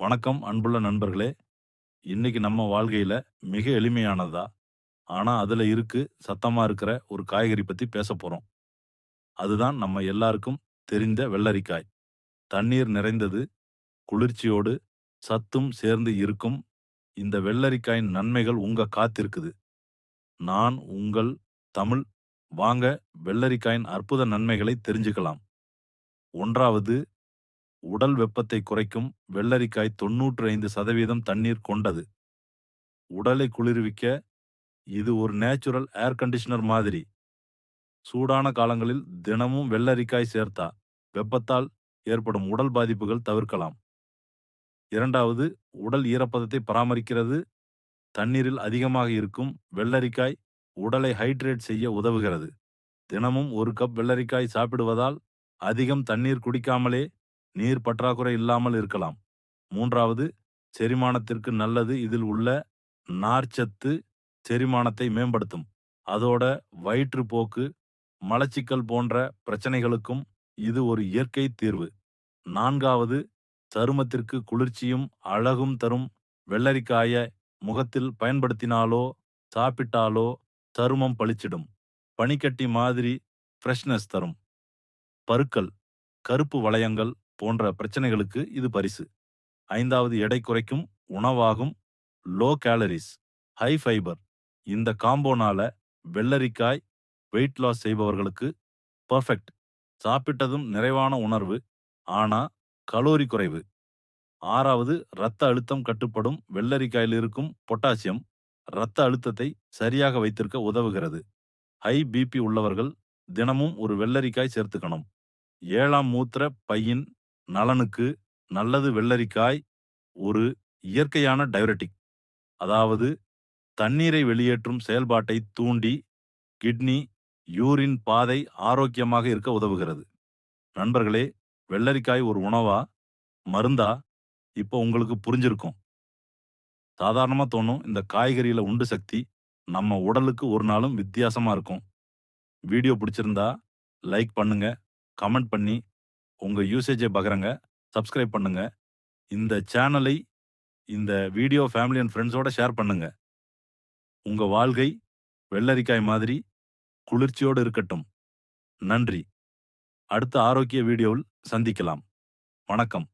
வணக்கம் அன்புள்ள நண்பர்களே. இன்னைக்கு நம்ம வாழ்க்கையில மிக எளிமையானதா? ஆனா அதுல இருக்கு சத்தமா இருக்கிற ஒரு காய்கறி பத்தி பேச போறோம். அதுதான் நம்ம எல்லாருக்கும் தெரிந்த வெள்ளரிக்காய். தண்ணீர் நிறைந்தது குளிர்ச்சியோடு சத்தும் சேர்ந்து இருக்கும் இந்த வெள்ளரிக்காயின் நன்மைகள் உங்க காத்திருக்குது. நான் உங்கள் தமிழ் வாங்க வெள்ளரிக்காயின் அற்புத நன்மைகளை தெரிஞ்சுக்கலாம். ஒன்றாவது உடல் வெப்பத்தை குறைக்கும் வெள்ளரிக்காய் தொன்னூற்று ஐந்து சதவீதம் தண்ணீர் கொண்டது. உடலை குளிர்விக்க இது ஒரு நேச்சுரல் ஏர் கண்டிஷனர் மாதிரி. சூடான காலங்களில் தினமும் வெள்ளரிக்காய் சேர்த்தா வெப்பத்தால் ஏற்படும் உடல் பாதிப்புகள் தவிர்க்கலாம். இரண்டாவது உடல் ஈரப்பதத்தை பராமரிக்கிறது. தண்ணீரில் அதிகமாக இருக்கும் வெள்ளரிக்காய் உடலை ஹைட்ரேட் செய்ய உதவுகிறது. தினமும் ஒரு கப் வெள்ளரிக்காய் சாப்பிடுவதால் அதிகம் தண்ணீர் குடிக்காமலே நீர் பற்றாக்குறை இல்லாமல் இருக்கலாம். மூன்றாவது செரிமானத்திற்கு நல்லது இதில் உள்ள நார்ச்சத்து செரிமானத்தை மேம்படுத்தும். அதோட வயிற்றுப்போக்கு மலச்சிக்கல் போன்ற பிரச்சனைகளுக்கும் இது ஒரு இயற்கை தீர்வு. நான்காவது சருமத்திற்கு குளிர்ச்சியும் அழகும் தரும் வெள்ளரிக்காய முகத்தில் பயன்படுத்தினாலோ சாப்பிட்டாலோ சருமம் பளிச்சிடும். பனிக்கட்டி மாதிரி ஃப்ரெஷ்னஸ் தரும். பருக்கள் கருப்பு வளையங்கள் போன்ற பிரச்சனைகளுக்கு இது பரிசு. ஐந்தாவது எடை குறைக்கும் உணவாகும் லோ கேலரிஸ் ஹை ஃபைபர் இந்த காம்போனால வெள்ளரிக்காய் வெயிட் லாஸ் செய்பவர்களுக்கு பர்ஃபெக்ட் சாப்பிட்டதும் நிறைவான உணர்வு ஆனா கலோரி குறைவு. ஆறாவது இரத்த அழுத்தம் கட்டுப்படும் வெள்ளரிக்காயில் இருக்கும் பொட்டாசியம் இரத்த அழுத்தத்தை சரியாக வைத்திருக்க உதவுகிறது. ஹை பிபி உள்ளவர்கள் தினமும் ஒரு வெள்ளரிக்காய் சேர்த்துக்கணும். ஏழாம் மூத்திர பையின் நலனுக்கு நல்லது வெள்ளரிக்காய் ஒரு இயற்கையான டையூரெட்டிக் அதாவது தண்ணீரை வெளியேற்றும் செயல்பாட்டை தூண்டி கிட்னி யூரின் பாதை ஆரோக்கியமாக இருக்க உதவுகிறது. நண்பர்களே வெள்ளரிக்காய் ஒரு உணவா? மருந்தா? இப்போ உங்களுக்கு புரிஞ்சிருக்கும். சாதாரணமாக தோணும் இந்த காய்கறியில் உண்டு சக்தி நம்ம உடலுக்கு ஒரு நாளும் வித்தியாசமாக இருக்கும். வீடியோ பிடிச்சிருந்தா லைக் பண்ணுங்க கமெண்ட் பண்ணி உங்க யூசேஜை பகிரங்க சப்ஸ்கிரைப் பண்ணுங்க. இந்த சேனலை இந்த வீடியோ ஃபேமிலி அண்ட் ஃப்ரெண்ட்ஸோட ஷேர் பண்ணுங்க. உங்க வாழ்க்கை வெள்ளரிக்காய் மாதிரி குளிர்ச்சியோடு இருக்கட்டும். நன்றி. அடுத்த ஆரோக்கிய வீடியோவில் சந்திக்கலாம். வணக்கம்.